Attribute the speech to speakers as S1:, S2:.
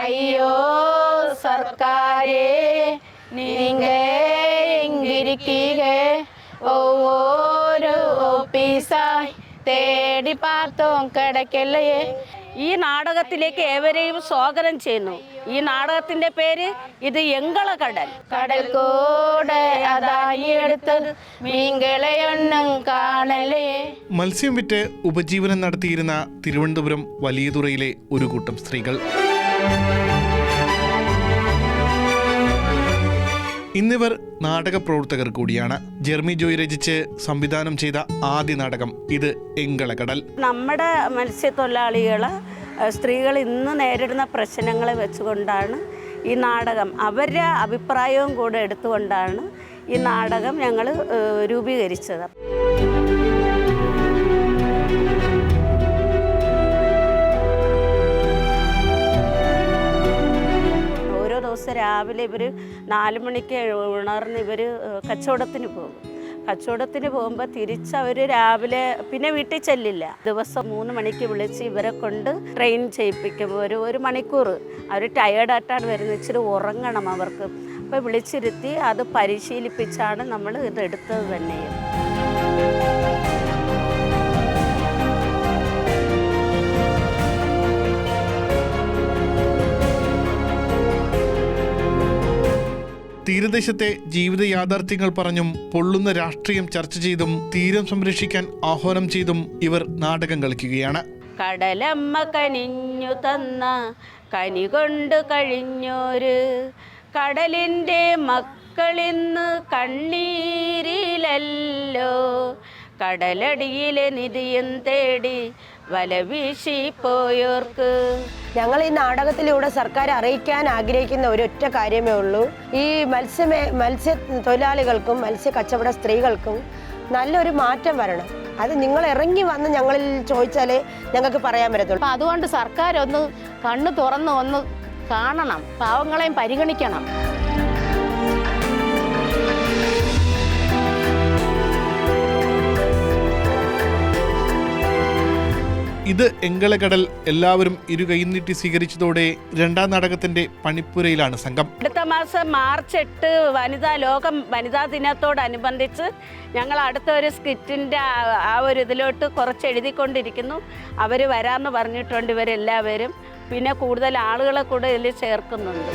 S1: ஐயோ சர்க்காரே நீங்க எங்கிருக்கீங்க ஒவ்வொரு ഓഫീസായി തേടി പാർത്തോം കിടക്കല്ലയേ
S2: ഈ നാടകത്തിലേക്ക് ഏവരെയും സ്വാഗതം ചെയ്യുന്നു ഈ നാടകത്തിന്റെ പേര് ഇത് എങ്കള കടൽ
S1: കടൽ കൂടെ അതായി എടുത്തത് മീൻകളെയൊന്നും കാണലേ
S3: മത്സ്യം വിറ്റ് ഉപജീവനം നടത്തിയിരുന്ന തിരുവനന്തപുരം വലിയതുറയിലെ ഒരു കൂട്ടം സ്ത്രീകൾ ഇന്നിവർ നാടക പ്രവർത്തകർ കൂടിയാണ്. ജെർമി ജോയി രചിച്ച് സംവിധാനം ചെയ്ത ആദ്യ നാടകം ഇത് എങ്കളകടൽ.
S2: നമ്മുടെ മത്സ്യത്തൊഴിലാളികൾ സ്ത്രീകൾ ഇന്ന് നേരിടുന്ന പ്രശ്നങ്ങളെ വെച്ചുകൊണ്ടാണ് ഈ നാടകം. അവരുടെ അഭിപ്രായവും കൂടെ എടുത്തുകൊണ്ടാണ് ഈ നാടകം ഞങ്ങൾ രൂപീകരിച്ചത്. രാവിലെ ഇവർ നാല് മണിക്ക് ഉണർന്ന് ഇവർ കച്ചവടത്തിന് പോകും. കച്ചവടത്തിന് പോകുമ്പോൾ തിരിച്ച് അവർ രാവിലെ പിന്നെ വീട്ടിൽ ചെല്ലില്ല. ദിവസം മൂന്ന് മണിക്ക് വിളിച്ച് ഇവരെ കൊണ്ട് ട്രെയിൻ ചെയ്യിപ്പിക്കും. ഒരു ഒരു മണിക്കൂർ. അവർ ടയേർഡായിട്ടാണ് വരുന്നത്. ഇച്ചിരി ഉറങ്ങണം അവർക്ക്. അപ്പോൾ വിളിച്ചിരുത്തി അത് പരിശീലിപ്പിച്ചാണ് നമ്മൾ ഇത് എടുത്തത് തന്നെയും.
S3: തീരദേശത്തെ ജീവിത യാഥാർത്ഥ്യങ്ങൾ പറഞ്ഞും പൊള്ളുന്ന രാഷ്ട്രീയം ചർച്ച ചെയ്തും തീരം സംരക്ഷിക്കാൻ ആഹ്വാനം ചെയ്തും ഇവർ നാടകം കളിക്കുകയാണ്.
S2: കടലമ്മ കനിഞ്ഞു തന്ന കനി കൊണ്ട് കഴിഞ്ഞോര് കടലിന്റെ മക്കളിന്ന് കണ്ണീരിലല്ലോ കടലടിയിലെ നിധിയും തേടി വല വീശി പോയോർക്ക്.
S4: ഞങ്ങൾ ഈ നാടകത്തിലൂടെ സർക്കാർ അറിയിക്കാൻ ആഗ്രഹിക്കുന്ന ഒരൊറ്റ കാര്യമേ ഉള്ളൂ. ഈ മത്സ്യമേ മത്സ്യ തൊഴിലാളികൾക്കും മത്സ്യ കച്ചവട സ്ത്രീകൾക്കും നല്ലൊരു മാറ്റം വരണം. അത് നിങ്ങൾ ഇറങ്ങി വന്ന് ഞങ്ങളിൽ ചോദിച്ചാലേ ഞങ്ങൾക്ക് പറയാൻ പറ്റത്തുള്ളൂ.
S1: അപ്പം അതുകൊണ്ട് സർക്കാർ ഒന്ന് കണ്ണ് തുറന്ന് ഒന്ന് കാണണം. പാവങ്ങളെയും പരിഗണിക്കണം.
S3: ഇത് എങ്കളകടൽ എല്ലാവരും ഇരു കൈനീട്ടി സ്വീകരിച്ചതോടെ രണ്ടാം നാടകത്തിന്റെ പണിപ്പുരയിലാണ് സംഘം.
S2: അടുത്ത മാസം മാർച്ച് എട്ട് വനിതാ ലോകം വനിതാ ദിനത്തോടനുബന്ധിച്ച് ഞങ്ങൾ അടുത്ത ഒരു സ്കിറ്റിന്റെ ആ ഒരു ഇതിലോട്ട് കുറച്ച് എഴുതിക്കൊണ്ടിരിക്കുന്നു. അവർ വരാമെന്ന് പറഞ്ഞിട്ടുണ്ട് ഇവരെല്ലാവരും. പിന്നെ കൂടുതൽ ആളുകളെ കൂടെ ഇതിൽ ചേർക്കുന്നുണ്ട്.